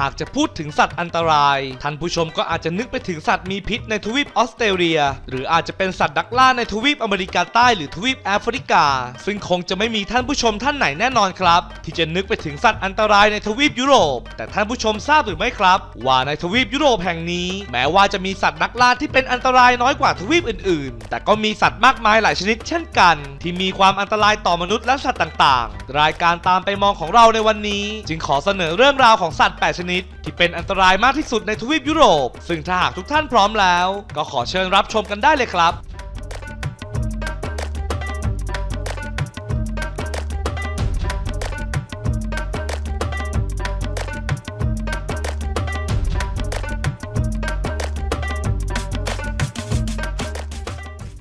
หากจะพูดถึงสัตว์อันตราย ท่านผู้ชมก็อาจจะนึกไปถึงสัตว์มีพิษในทวีปออสเตรเลีย หรืออาจจะเป็นสัตว์ดักล่าในทวีปอเมริกาใต้หรือทวีปแอฟริกา ซึ่งคงจะไม่มีท่านผู้ชมท่านไหนแน่นอนครับ ที่จะนึกไปถึงสัตว์อันตรายในทวีปยุโรป แต่ท่านผู้ชมทราบหรือไม่ครับ ว่าในทวีปยุโรปแห่งนี้ แม้ว่าจะมีสัตว์นักล่าที่เป็นอันตรายน้อยกว่าทวีปอื่น ๆ แต่ก็มีสัตว์มากมายหลายชนิดเช่นกัน ที่มีความอันตรายต่อมนุษย์และสัตว์ต่าง ๆ รายการตามไปมองของเราในวันนี้ จึงขอเสนอเรื่องราวของสัตว์ 8 ชนิดที่เป็นอันตรายมากที่สุดในทวีปยุโรป ซึ่งถ้าหากทุกท่านพร้อมแล้ว ก็ขอเชิญรับชมกันได้เลยครับ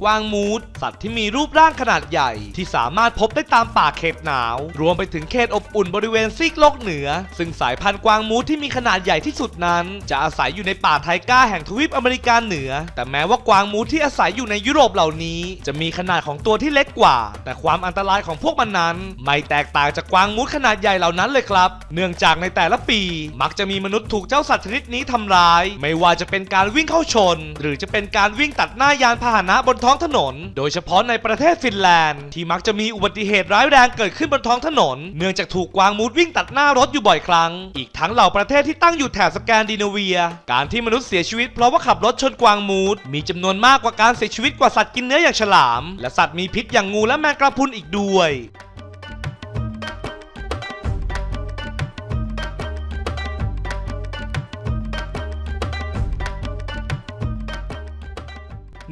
วางมูดสัตว์ที่มีรูปร่างขนาดใหญ่ ที่สามารถพบได้ตามป่าเขตหนาว รวมไปถึงเขตอบอุ่นบริเวณซีกโลกเหนือ ซึ่งสายพันธุ์กวางมูดที่มีขนาดใหญ่ที่สุดนั้น จะอาศัยอยู่ในป่าไทก้าแห่งทวีปอเมริกาเหนือ แต่แม้ว่ากวางมูดที่อาศัยอยู่ในยุโรปเหล่านี้ จะมีขนาดของตัวที่เล็กกว่า แต่ความอันตรายของพวกมันนั้น ไม่แตกต่างจากกวางมูดขนาดใหญ่เหล่านั้นเลยครับ เนื่องจากในแต่ละปี มักจะมีมนุษย์ถูกเจ้าสัตว์ชนิดนี้ทำร้าย ไม่ว่าจะเป็นการวิ่งเข้าชน หรือจะเป็นการวิ่งตัดหน้ายานพาหนะบนท้องถนน โดยเฉพาะในประเทศฟินแลนด์ ที่มักจะมีอุบัติเหตุร้ายแรงเกิดขึ้นบนท้องถนน เนื่องจากถูกกวางมูดวิ่งตัดหน้ารถอยู่บ่อยครั้ง อีกทั้งเหล่าประเทศที่ตั้งอยู่แถบสแกนดิเนเวีย การที่มนุษย์เสียชีวิตเพราะว่าขับรถชนกวางมูดมีจำนวนมากกว่าการเสียชีวิตกว่าสัตว์กินเนื้ออย่างฉลาม และสัตว์มีพิษอย่างงูและแมงกระพรุนอีกด้วย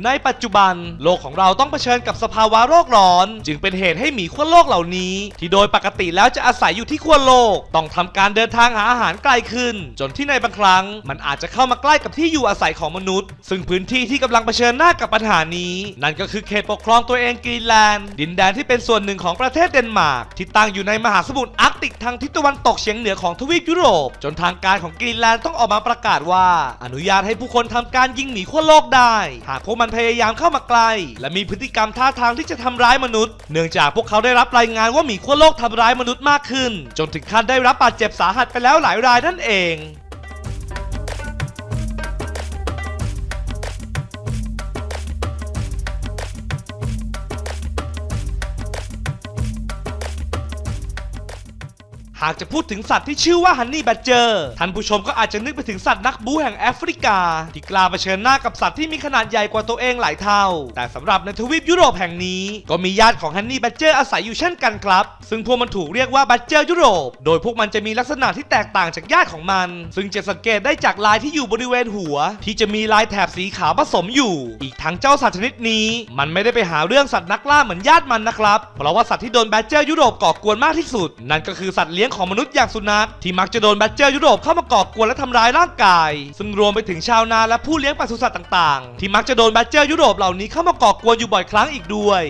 ในปัจจุบันโลกของเราต้องเผชิญกับสภาวะโลกร้อน จึงเป็นเหตุให้หมีขั้วโลกเหล่านี้ ที่โดยปกติแล้วจะอาศัยอยู่ที่ขั้วโลก ต้องทำการเดินทางหาอาหารไกลขึ้น จนที่ในบางครั้ง มันอาจจะเข้ามาใกล้กับที่อยู่อาศัยของมนุษย์ ซึ่งพื้นที่ที่กำลังเผชิญหน้ากับปัญหานี้ นั่นก็คือเขตปกครองตัวเองกรีนแลนด์ ดินแดนที่เป็นส่วนหนึ่งของประเทศเดนมาร์กที่ตั้งอยู่ในมหาสมุทรอาร์กติกทางทิศตะวันตกเฉียงเหนือของทวีปยุโรป จนทางการของกรีนแลนด์ต้องออกมาประกาศว่า อนุญาตให้ผู้คนทำการยิงหมีขั้วโลกได้ หากพวกมันพยายามเข้ามาใกล้และมีพฤติกรรมท่าทางที่จะทำร้ายมนุษย์ เนื่องจากพวกเขาได้รับรายงานว่าหมีขั้วโลกทำร้ายมนุษย์มากขึ้น จนถึงขั้นได้รับบาดเจ็บสาหัสไปแล้วหลายรายนั่นเอง หากจะพูดถึงสัตว์ที่ชื่อว่าฮันนี่แบดเจอร์ท่านผู้ชมก็อาจจะนึกไปถึงสัตว์นักบูแห่งแอฟริกา ที่กล้าเผชิญหน้ากับสัตว์ที่มีขนาดใหญ่กว่าตัวเองหลายเท่า แต่สำหรับในทวีปยุโรปแห่งนี้ ก็มีญาติของฮันนี่แบดเจอร์อาศัยอยู่เช่นกันครับ ซึ่งพวกมันถูกเรียกว่าแบดเจอร์ยุโรป โดยพวกมันจะมีลักษณะที่แตกต่างจากญาติของมัน ซึ่งจะสังเกตได้จากลายที่อยู่บริเวณหัว ที่จะมีลายแถบสีขาวผสมอยู่ อีกทั้งเจ้าสัตว์ชนิดนี้ มันไม่ได้ไปหาเรื่องสัตว์นักล่าเหมือนญาติมันนะครับ เพราะว่าสัตว์ที่โดนแบดเจอร์ยุโรปก่อกวนมากที่สุด นั่นก็คือสัตว์เลี้ยงของมนุษย์อย่างสุนัขที่มักจะโดนแบคเจอร์ยุโรปเข้ามาก่อกวนและทำร้ายร่างกาย ซึ่งรวมไปถึงชาวนาและผู้เลี้ยงปศุสัตว์ต่างๆ ที่มักจะโดนแบคเจอร์ยุโรปเหล่านี้เข้ามาก่อกวนอยู่บ่อยครั้งอีกด้วย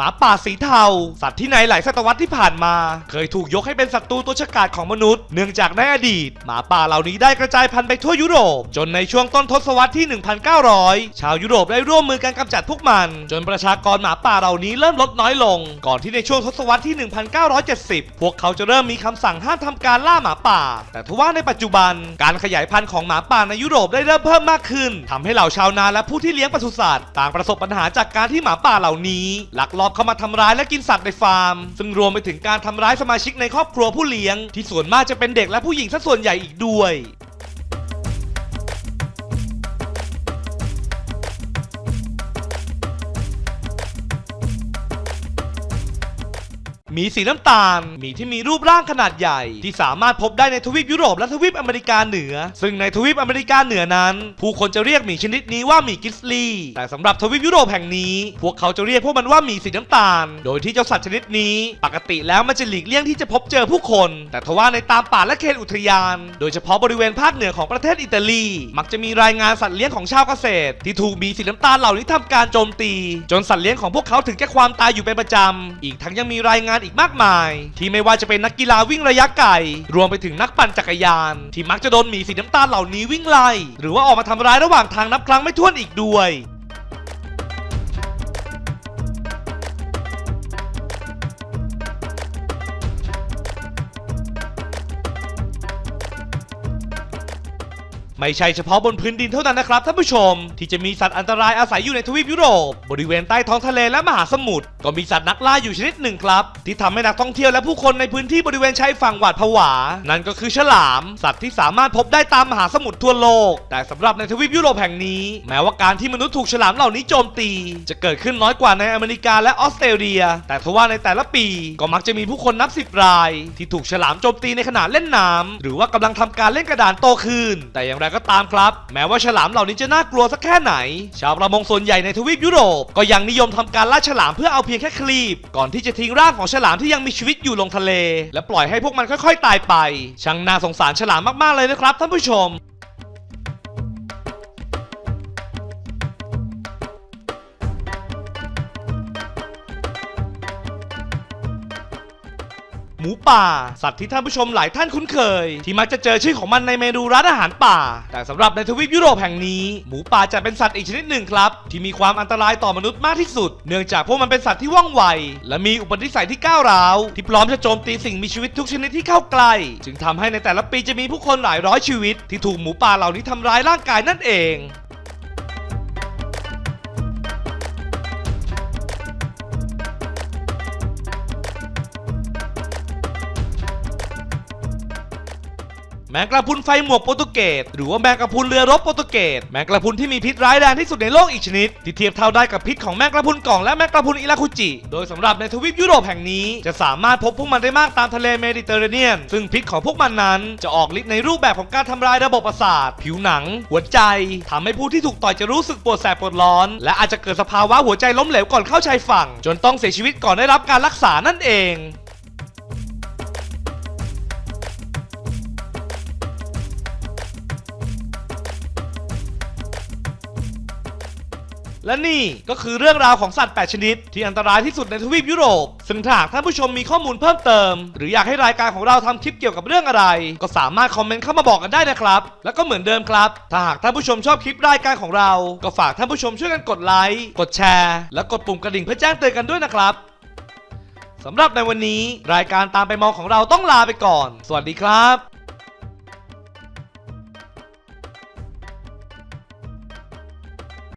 หมาป่าสีเทา สัตว์ที่ในหลายศตวรรษที่ผ่านมา เคยถูกยกให้เป็นศัตรูตัวฉกาจของมนุษย์ เนื่องจากในอดีต หมาป่าเหล่านี้ได้กระจายพันธุ์ไปทั่วยุโรป จนในช่วงต้นทศวรรษที่ 1900 ชาวยุโรปได้ร่วมมือกันกำจัดพวกมัน จนประชากรหมาป่าเหล่านี้เริ่มลดน้อยลง ก่อนที่ในช่วงทศวรรษที่ 1970 พวกเขาจะเริ่มมีคำสั่งห้ามทำการล่าหมาป่า แต่ทว่าในปัจจุบัน การขยายพันธุ์ของหมาป่าในยุโรปได้เริ่มเพิ่มมากขึ้นทำให้เหล่าชาวนาและผู้ที่เลี้ยงปศุสัตว์ต่างประสบปัญหาจากการที่หมาป่าเหล่านี้ลักลอบเข้ามาทำร้ายและกินสัตว์ในฟาร์ม ซึ่งรวมไปถึงการทำร้ายสมาชิกในครอบครัวผู้เลี้ยง ที่ส่วนมากจะเป็นเด็กและผู้หญิงซะส่วนใหญ่อีกด้วย มีสีน้ำตาล มีที่มีรูปร่างขนาดใหญ่ ที่สามารถพบได้ในทวีปยุโรปและทวีปอเมริกาเหนือ ซึ่งในทวีปอเมริกาเหนือนั้น ผู้คนจะเรียกหมีชนิดนี้ว่าหมีกิสลีแต่สำหรับทวีปยุโรปแห่งนี้ พวกเขาจะเรียกพวกมันว่าหมีสีน้ำตาล โดยที่เจ้าสัตว์ชนิดนี้ ปกติแล้วมันจะหลีกเลี่ยงที่จะพบเจอผู้คน แต่ทว่าในตามป่าและเขตอุทยาน โดยเฉพาะบริเวณภาคเหนือของประเทศอิตาลี มักจะมีรายงานสัตว์เลี้ยงของชาวเกษตร ที่ถูกหมีสีน้ำตาลเหล่านี้ทำการโจมตี จนสัตว์เลี้ยงของพวกเขาถึงแก่ความตายอยู่เป็นประจำอีกทั้งยังมีรายงานานอีกมากมาย ที่ไม่ว่าจะเป็นนักกีฬาวิ่งระยะไกล รวมไปถึงนักปั่นจักรยาน ที่มักจะโดนหมีสีน้ำตาลเหล่านี้วิ่งไล่ หรือว่าออกมาทำร้ายระหว่างทางนับครั้งไม่ถ้วนอีกด้วย ไม่ใช่เฉพาะบนพื้นดินเท่านั้นนะครับท่านผู้ชม ที่จะมีสัตว์อันตรายอาศัยอยู่ในทวีปยุโรป บริเวณใต้ท้องทะเลและมหาสมุทรก็มีสัตว์นักล่าอยู่ชนิดหนึ่งครับ ที่ทำให้นักท่องเที่ยวและผู้คนในพื้นที่บริเวณชายฝั่งหวาดผวา นั่นก็คือฉลาม สัตว์ที่สามารถพบได้ตามมหาสมุทรทั่วโลก แต่สำหรับในทวีปยุโรปแห่งนี้ แม้ว่าการที่มนุษย์ถูกฉลามเหล่านี้โจมตี จะเกิดขึ้นน้อยกว่าในอเมริกาและออสเตรเลีย แต่ทว่าในแต่ละปีก็มักจะมีผู้คนนับสิบราย ที่ถูกฉลามโจมตีในขณะเล่นน้ำหรือว่ากำลังทำการเล่นกระดานโตขึ้นแต่อย่างไรก็ตามครับ แม้ว่าฉลามเหล่านี้จะน่ากลัวสักแค่ไหน ชาวประมงส่วนใหญ่ในทวีปยุโรป ก็ยังนิยมทำการล่าฉลามเพื่อเอาเพียงแค่คลีบ ก่อนที่จะทิ้งร่างของฉลามที่ยังมีชีวิตอยู่ลงทะเล และปล่อยให้พวกมันค่อย ๆ ตายไปช่างน่าสงสารฉลามมากๆเลยนะครับท่านผู้ชม หมูป่า สัตว์ที่ท่านผู้ชมหลายท่านคุ้นเคย ที่มักจะเจอชื่อของมันในเมนูร้านอาหารป่า แต่สำหรับในทวีปยุโรปแห่งนี้ หมูป่าจะเป็นสัตว์อีกชนิดหนึ่งครับ ที่มีความอันตรายต่อมนุษย์มากที่สุด เนื่องจากพวกมันเป็นสัตว์ที่ว่องไว และมีอุปนิสัยที่ก้าวร้าว ที่พร้อมจะโจมตีสิ่งมีชีวิตทุกชนิดที่เข้าใกล้ จึงทำให้ในแต่ละปีจะมีผู้คนหลายร้อยชีวิต ที่ถูกหมูป่าเหล่านี้ทำร้ายร่างกายนั่นเอง แมงกระพุนไฟหมวกโปรตุเกสหรือว่าแมงกระพุนเรือรบโปรตุเกสแมงกระพุนที่มีพิษร้ายแรงที่สุดในโลกอีกชนิด ที่เทียบเท่าได้กับพิษของแมงกระพุนกล่องและแมงกระพุนอิราคุจิ โดยสำหรับในทวีปยุโรปแห่งนี้ จะสามารถพบพวกมันได้มากตามทะเลเมดิเตอร์เรเนียน ซึ่งพิษของพวกมันนั้นจะออกฤทธิ์ในรูปแบบของการทำลายระบบประสาท ผิวหนัง หัวใจทำให้ผู้ที่ถูกต่อยจะรู้สึกปวดแสบปวดร้อน และอาจจะเกิดสภาวะหัวใจล้มเหลวก่อนเข้าชายฝั่ง จนต้องเสียชีวิตก่อนได้รับการรักษานั่นเอง และนี่ก็คือเรื่องราวของสัตว์ 8 ชนิด ที่อันตรายที่สุดในทวีปยุโรป ซึ่งถ้าหากท่านผู้ชมมีข้อมูลเพิ่มเติม หรืออยากให้รายการของเราทำคลิปเกี่ยวกับเรื่องอะไร ก็สามารถคอมเมนต์เข้ามาบอกกันได้นะครับ แล้วก็เหมือนเดิมครับ ถ้าหากท่านผู้ชมชอบคลิปรายการของเรา ก็ฝากท่านผู้ชมช่วยกันกดไลค์กดแชร์และกดปุ่มกระดิ่งเพื่อแจ้งเตือนกันด้วยนะครับสำหรับในวันนี้รายการตามไปมองของเราต้องลาไปก่อน สวัสดีครับ